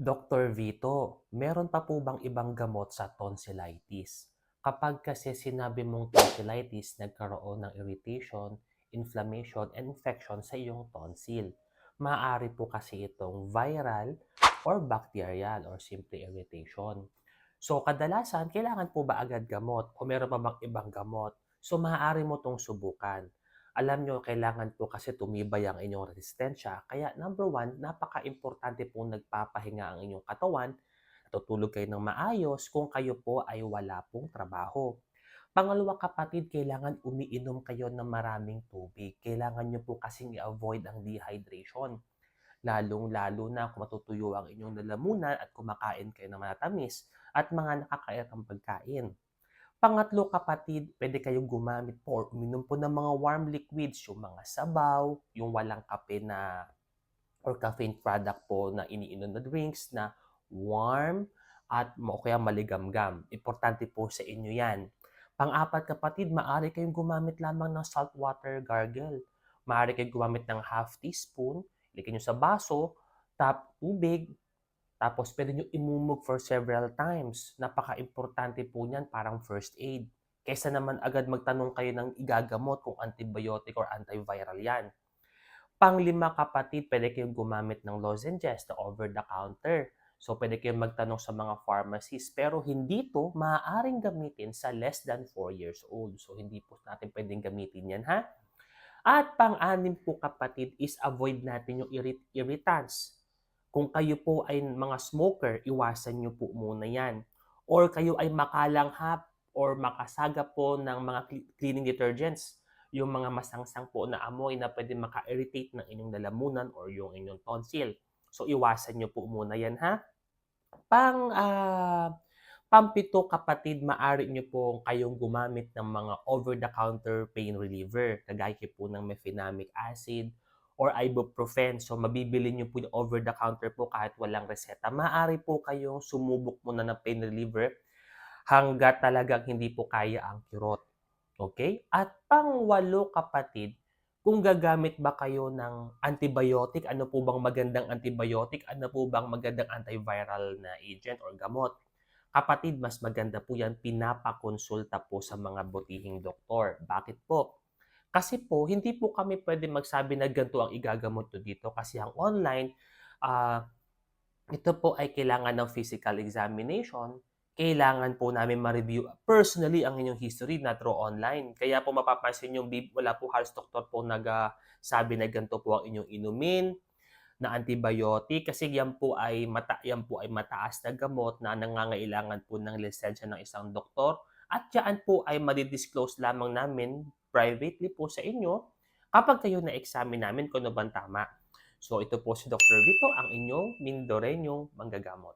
Dr. Vito, meron pa po bang ibang gamot sa tonsillitis? Kapag kasi sinabi mong tonsillitis, nagkaroon ng irritation, inflammation, and infection sa iyong tonsil. Maaari po kasi itong viral or bacterial or simple irritation. So, kadalasan, kailangan po ba agad gamot? O meron pa bang ibang gamot? So, maaari mo itong subukan. Alam nyo, kailangan po kasi tumibay ang inyong resistensya. Kaya number one, napaka-importante po nagpapahinga ang inyong katawan. Natutulog kayo ng maayos kung kayo po ay wala pong trabaho. Pangalawa kapatid, kailangan umiinom kayo ng maraming tubig. Kailangan nyo po kasing i-avoid ang dehydration. Lalong-lalo na kung matutuyo ang inyong lalamunan at kumakain kayo ng matatamis at mga nakakairang pagkain. Pangatlo kapatid, pwede kayong gumamit po or uminom po ng mga warm liquids, yung mga sabaw, yung walang kape na or caffeine product po na iniinom na drinks na warm at o kaya maligamgam. Importante po sa inyo yan. Pang-apat kapatid, maaari kayong gumamit lamang ng saltwater gargle. Maaari kayong gumamit ng half teaspoon, ilagay nyo sa baso, tap tubig, tapos pwede nyo imumog for several times. Napaka-importante po niyan, parang first aid. Kaysa naman agad magtanong kayo ng igagamot kung antibiotic or antiviral yan. Panglima kapatid, pwede kayong gumamit ng lozenges na over-the-counter. So, pwede kayong magtanong sa mga pharmacies. Pero hindi to maaaring gamitin sa less than 4 years old. So, hindi po natin pwedeng gamitin yan, ha? At pang-anim po kapatid is avoid natin yung irrit- irritants. Kung kayo po ay mga smoker, iwasan nyo po muna yan. Or kayo ay makalanghap or makasaga po ng mga cle- cleaning detergents, yung mga masangsang po na amoy na pwede maka-irritate ng inyong lalamunan or yung inyong tonsil. So, iwasan nyo po muna yan, ha? Pang, ah, pampito kapatid, maaari nyo po kayong gumamit ng mga over-the-counter pain reliever. Kagaya po ng mefenamic acid or ibuprofen. So, mabibili nyo po yung over-the-counter po kahit walang reseta. Maaari po kayong sumubok muna ng pain reliever hanggat talagang hindi po kaya ang kirot. Okay? At pangwalo kapatid, kung gagamit ba kayo ng antibiotic, ano po bang magandang antibiotic, ano po bang magandang antiviral na agent or gamot. Kapatid, mas maganda po yan, pinapakonsulta po sa mga butihing doktor. Bakit po? Kasi po, hindi po kami pwede magsabi na ganito ang igagamot to dito. Kasi ang online, ah, ito po ay kailangan ng physical examination, kailangan po namin ma-review personally ang inyong history na through online. Kaya po mapapansin yung wala po halos doktor po nagsabi na ganito po ang inyong inumin na antibiotic. Kasi yan po ay mata yan po ay mataas na gamot na nangangailangan po ng lisensya ng isang doktor. At yan po ay madi-disclose lamang namin privately po sa inyo kapag kayo na-examine namin kung ano bang tama. So ito po si Dr. Vito, ang inyong Mindoreñong manggagamot.